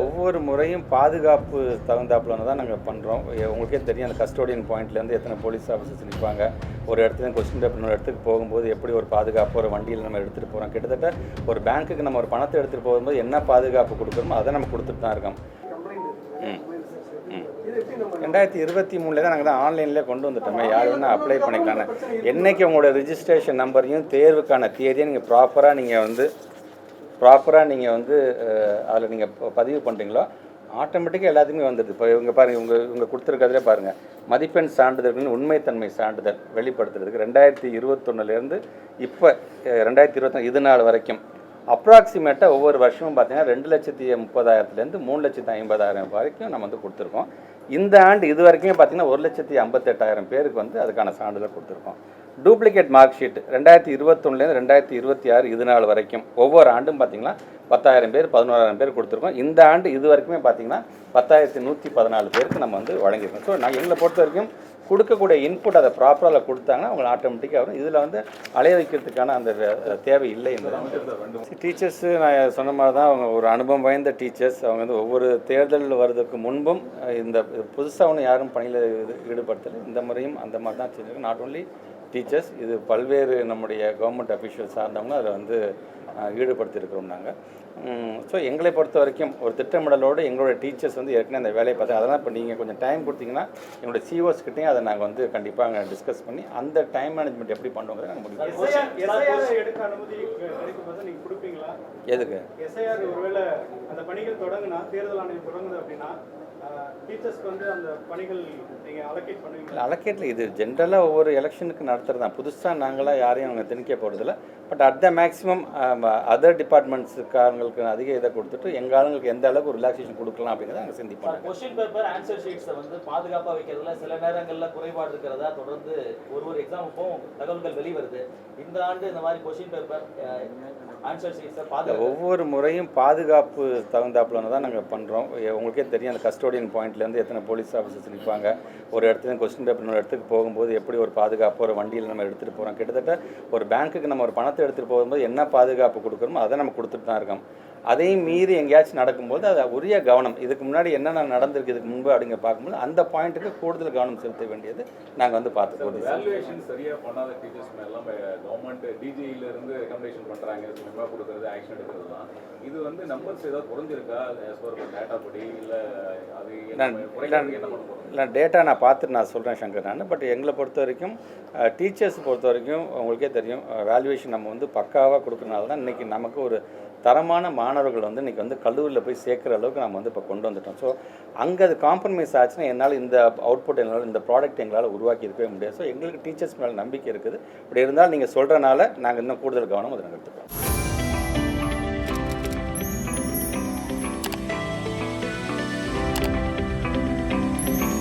ஒவ்வொரு முறையும் பாதுகாப்பு தகுந்தாப்புல தான் நாங்கள் பண்ணுறோம் உங்களுக்கே தெரியும் அந்த கஸ்டோடியன் பாயிண்ட்லேருந்து எத்தனை போலீஸ் ஆஃபீஸர்ஸ் நிற்பாங்க ஒரு இடத்துல கொஸ்டின் பேப்பர் இன்னொரு இடத்துக்கு போகும்போது எப்படி ஒரு பாதுகாப்பு ஒரு வண்டியில் நம்ம எடுத்துகிட்டு போகிறோம் கிட்டத்தட்ட ஒரு பேங்க்குக்கு நம்ம ஒரு பணத்தை எடுத்துகிட்டு போகும்போது என்ன பாதுகாப்பு கொடுக்குறோமோ அதை நம்ம கொடுத்துட்டு தான் இருக்கோம். ரெண்டாயிரத்தி இருபத்தி மூணுல தான் நாங்கள் தான் ஆன்லைன்லேயே கொண்டு வந்துட்டோமே. யார் வேணால் அப்ளை பண்ணிக்கலான்னு என்னைக்கு உங்களோட ரிஜிஸ்ட்ரேஷன் நம்பரையும் தேர்வுக்கான தேதியை நீங்கள் ப்ராப்பராக நீங்கள் வந்து ப்ராப்பராக நீங்கள் வந்து அதில் நீங்கள் பதிவு பண்ணுறீங்களோ ஆட்டோமேட்டிக்காக எல்லாத்துக்குமே வந்துடுது. இப்போ இவங்க பாருங்கள் இவங்க இவங்க கொடுத்துருக்கிறதுலே பாருங்கள் மதிப்பெண் சான்றிதழ்களின் உண்மைத்தன்மை சான்றிதழ் வெளிப்படுத்துறதுக்கு ரெண்டாயிரத்தி இருபத்தொன்னுலேருந்து இப்போ ரெண்டாயிரத்தி இருபத்தொன்று இது நாள் வரைக்கும் அப்ராக்சிமேட்டாக ஒவ்வொரு வருஷமும் பார்த்தீங்கன்னா ரெண்டு லட்சத்தி முப்பதாயிரத்துலேருந்து மூணு லட்சத்தி ஐம்பதாயிரம் வரைக்கும் நம்ம வந்து கொடுத்துருக்கோம். இந்த ஆண்டு இது வரைக்கும் பார்த்தீங்கன்னா ஒரு லட்சத்தி ஐம்பத்தெட்டாயிரம் பேருக்கு வந்து அதுக்கான சான்றிதழ் கொடுத்துருக்கோம். டூப்ளிகேட் மார்க் ஷீட் ரெண்டாயிரத்தி இருபத்தொன்னுலேருந்து ரெண்டாயிரத்தி இருபத்தி ஆறு இது நாள் வரைக்கும் ஒவ்வொரு ஆண்டும் பார்த்தீங்கன்னா பத்தாயிரம் பேர் பதினோராயிரம் பேர் கொடுத்துருக்கோம். இந்த ஆண்டு இது வரைக்குமே பார்த்தீங்கன்னா பத்தாயிரத்தி நூற்றி பதினாலு பேருக்கு நம்ம வந்து வழங்கியிருக்கோம். ஸோ நான் எங்களை பொறுத்த வரைக்கும் கொடுக்கக்கூடிய இன்புட் அதை ப்ராப்பராக கொடுத்தாங்கன்னா அவங்க ஆட்டோமேட்டிக்காக வரும். இதில் வந்து அலைய வைக்கிறதுக்கான அந்த தேவை இல்லை என்பது. டீச்சர்ஸு நான் சொன்ன மாதிரி தான் அவங்க ஒரு அனுபவம் வாய்ந்த டீச்சர்ஸ் அவங்க வந்து ஒவ்வொரு தேர்தல் வர்றதுக்கு முன்பும் இந்த புதுசாக ஒன்று யாரும் பணியில் ஈடுபடுத்தலை. இந்த முறையும் அந்த மாதிரி தான் செஞ்சிருக்கோம் நாட் ஓன்லி டீச்சர்ஸ் இது பல்வேறு நம்முடைய கவர்மெண்ட் அஃபிஷியல் சார்ந்தவங்க அதை வந்து ஈடுபடுத்தியிருக்கிறோம் நாங்கள் ஸோ எங்களை பொறுத்த வரைக்கும் ஒரு திட்டமிடலோடு எங்களோட டீச்சர்ஸ் வந்து ஏற்கனவே அந்த வேலையை பார்த்து அதெல்லாம் இப்போ நீங்கள் கொஞ்சம் டைம் கொடுத்தீங்கன்னா எங்களுடைய சிஓஸ் கிட்டேயும் அதை நாங்கள் வந்து கண்டிப்பாக டிஸ்கஸ் பண்ணி அந்த டைம் மேனேஜ்மெண்ட் எப்படி பண்ணுவோங்கிறத நாங்கள் முடிவு எதுக்கு? எஸ்ஐஆர் ஒருவேளை அந்த பணிகள் தொடங்குனா தேர்தல் ஆணையம் தொடங்குது அப்படின்னா டீச்சர்ஸ்க்கு வந்து அந்த பணிகள் நீங்க அலோகேட் பண்ணுவீங்களா? அலக்கேட்டில் இது ஜென்ரலாக ஒவ்வொரு எலெக்ஷனுக்கு நடத்துறது தான். புதுசாக நாங்களாம் யாரையும் அவங்க திணிக்க போகிறதில்ல but at the maximum other டிபார்ட்மெண்ட்ஸுக்காரங்களுக்கு அதிக இதை கொடுத்துட்டு எங்கள் ஆளுங்களுக்கு எந்த அளவுக்கு ஒரு ரிலாக்ஸேஷன் கொடுக்கலாம் அப்படிங்கிறத நாங்கள் சிந்திப்போம். கொஸ்டின் பேப்பர் ஆன்சர் ஷீட்ஸை வந்து பாதுகாப்பாக வைக்கிறதுல சில நேரங்களில் குறைபாடு இருக்கிறதா? தொடர்ந்து ஒரு ஒரு எக்ஸாமுக்கும் தகவல்கள் வெளிவருது. இந்த ஆண்டு இந்த மாதிரி கொஸ்டின் பேப்பர் ஆன்சர் ஷீட்ஸை பாதுகாப்பு ஒவ்வொரு முறையும் பாதுகாப்பு தகுந்தாப்புல தான் நாங்கள் பண்ணுறோம் உங்களுக்கே தெரியும் அந்த கஸ்டோடியன் பாயிண்ட்லேருந்து எத்தனை போலீஸ் ஆஃபீஸர்ஸ் நிற்பாங்க. ஒரு இடத்துல கொஸ்டின் பேப்பர் இன்னொரு இடத்துக்கு போகும்போது எப்படி ஒரு பாதுகாப்பு ஒரு வண்டியில் நம்ம எடுத்துகிட்டு போகிறோம் கிட்டத்தட்ட ஒரு பேங்க்குக்கு நம்ம ஒரு பணத்தை எடுத்துகிட்டு போகும்போது என்ன பாதுகாப்பு கொடுக்குறோமோ அதை நம்ம கொடுத்துட்டு தான் இருக்கோம். அதையும் மீறி எங்கேயாச்சும் நடக்கும்போது அது உரிய கவனம். இதுக்கு முன்னாடி என்னென்ன நடந்திருக்கு இதுக்கு முன்பு அப்படிங்க பார்க்கும்போது அந்த பாயிண்ட்டுக்கு கூடுதல் கவனம் செலுத்த வேண்டியது நாங்கள் வந்து பார்த்துக்கோது வேல்யூவேஷன் சரியா பண்ணாத டீச்சர்ஸ் மேலாம் கவர்மெண்ட் டிஜில இருந்து ரெக்கமெண்டேஷன் பண்றாங்க மெம்பா கொடுக்கறது ஆக்ஷன் எடுக்கிறதுலாம். இது வந்து நம்பர்ஸ் ஏதாவது குறைஞ்சிருக்கா டேட்டா படி இல்ல அது என்ன இல்லை டேட்டா நான் பார்த்துட்டு நான் சொல்கிறேன் சங்கர் நான். பட் எங்களை பொறுத்த வரைக்கும் டீச்சர்ஸ் பொறுத்த வரைக்கும் உங்களுக்கே தெரியும் வேல்யூவேஷன் நம்ம வந்து பக்காவாக கொடுக்கறனால தான் இன்றைக்கி நமக்கு ஒரு தரமான மாணவர்கள் வந்து இன்றைக்கி வந்து கல்லூரியில் போய் சேர்க்குற அளவுக்கு நம்ம வந்து இப்போ கொண்டு வந்துட்டோம். ஸோ அங்கே அது காம்ப்ரமைஸ் ஆச்சுன்னா என்னால் இந்த அவுட்புட் என்னால் இந்த ப்ராடக்ட் எங்களால் உருவாக்கி இருக்கவே முடியாது. ஸோ எங்களுக்கு டீச்சர்ஸ் மேலே நம்பிக்கை இருக்குது. இப்படி இருந்தால் நீங்கள் சொல்கிறனால நாங்கள் இன்னும் கூடுதல் கவனம் அதை நாங்கள் எடுத்துக்கிறோம்